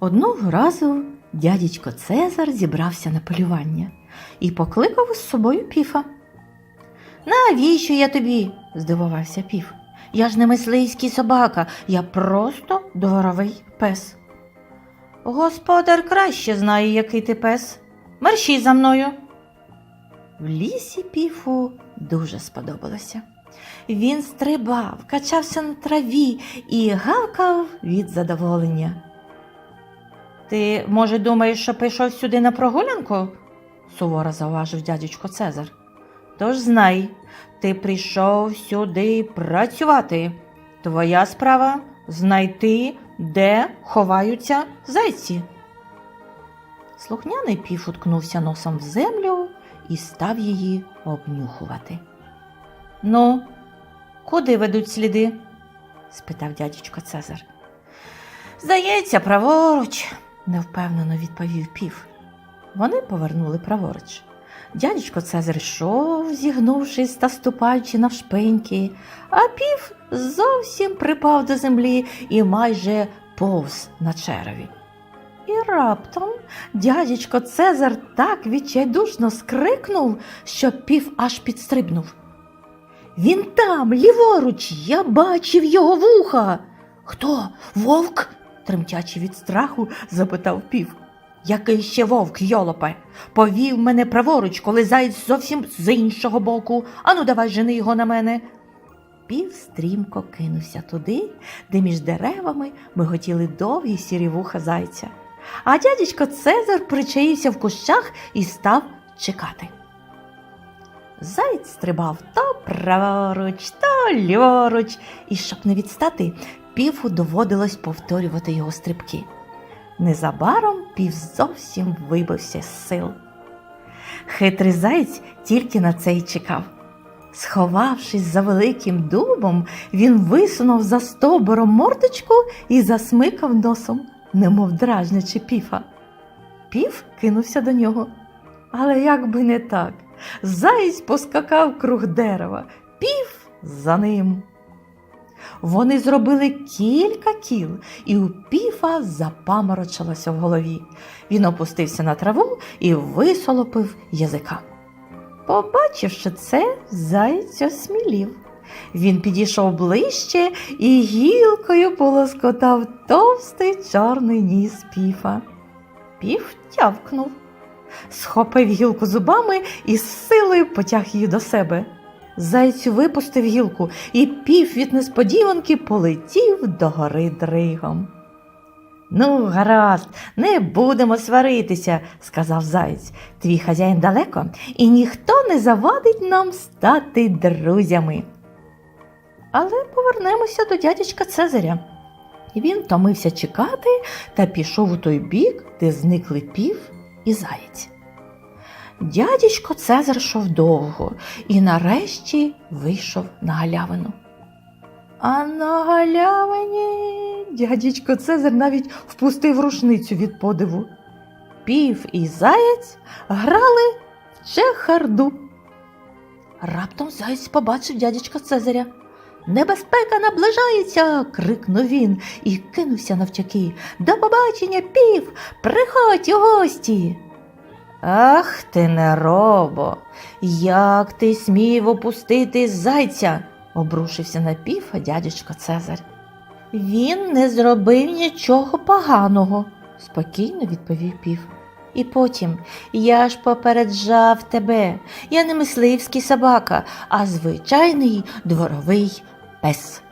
Одного разу дядечко Цезар зібрався на полювання і покликав із собою піфа. Навіщо я тобі? здивувався піф. Я ж не мисливський собака, я просто дворовий пес. Господар краще знає, який ти пес. Мерщій за мною. В лісі піфу дуже сподобалося. Він стрибав, качався на траві і гавкав від задоволення. Ти, може, думаєш, що прийшов сюди на прогулянку? суворо зауважив дядечко Цезар. Тож знай, ти прийшов сюди працювати. Твоя справа знайти, де ховаються зайці. Слухняний піф уткнувся носом в землю і став її обнюхувати. Ну, куди ведуть сліди? спитав дядечко Цезар. Здається, праворуч, невпевнено відповів пів. Вони повернули праворуч. Дядечко Цезар йшов, зігнувшись та ступаючи навшпиньки, а пів зовсім припав до землі і майже повз на череві. І раптом дядечко Цезар так відчайдушно скрикнув, що пів аж підстрибнув. Він там, ліворуч, я бачив його вуха. Хто? Вовк? тремтячи від страху, запитав пів. Який ще вовк, йолопе? Повів мене праворуч, коли заєць зовсім з іншого боку. Ану, давай жени його на мене. Пів стрімко кинувся туди, де між деревами миготіли довгі сірі вуха зайця. А дядечко Цезар причаївся в кущах і став чекати. Заєць стрибав то праворуч, то ліворуч, і щоб не відстати, піву доводилось повторювати його стрибки. Незабаром пів зовсім вибився з сил. Хитрий заєць тільки на це й чекав. Сховавшись за великим дубом, він висунув за стовбуром мордочку і засмикав носом, немов дражнячи піфа. Пів кинувся до нього. Але як би не так, заєць поскакав круг дерева, пів за ним. Вони зробили кілька кіл, і у піфа запаморочилося в голові. Він опустився на траву і висолопив язика. Побачивши це, заєць осмілів. Він підійшов ближче і гілкою полоскотав товстий чорний ніс піфа. Піф тявкнув, схопив гілку зубами і з силою потяг її до себе. Зайць випустив гілку і пів від несподіванки полетів до гори дригом. Ну, гаразд, не будемо сваритися, сказав заєць. Твій хазяїн далеко, і ніхто не завадить нам стати друзями. Але повернемося до дядячка Цезаря. Він томився чекати та пішов у той бік, де зникли пів і заєць. Дядечко Цезар йшов довго і нарешті вийшов на галявину. А на галявині дядечко Цезар навіть впустив рушницю від подиву. Пів і заєць грали в чехарду. Раптом заєць побачив дядечка Цезаря. Небезпека наближається. крикнув він і кинувся навтяки. До побачення, пів, приходь у гості. Ах ти неробо, як ти смів опустити зайця, обрушився на піфа дядечко Цезар. Він не зробив нічого поганого, спокійно відповів пів. І потім я ж попереджав тебе. Я не мисливський собака, а звичайний дворовий пес.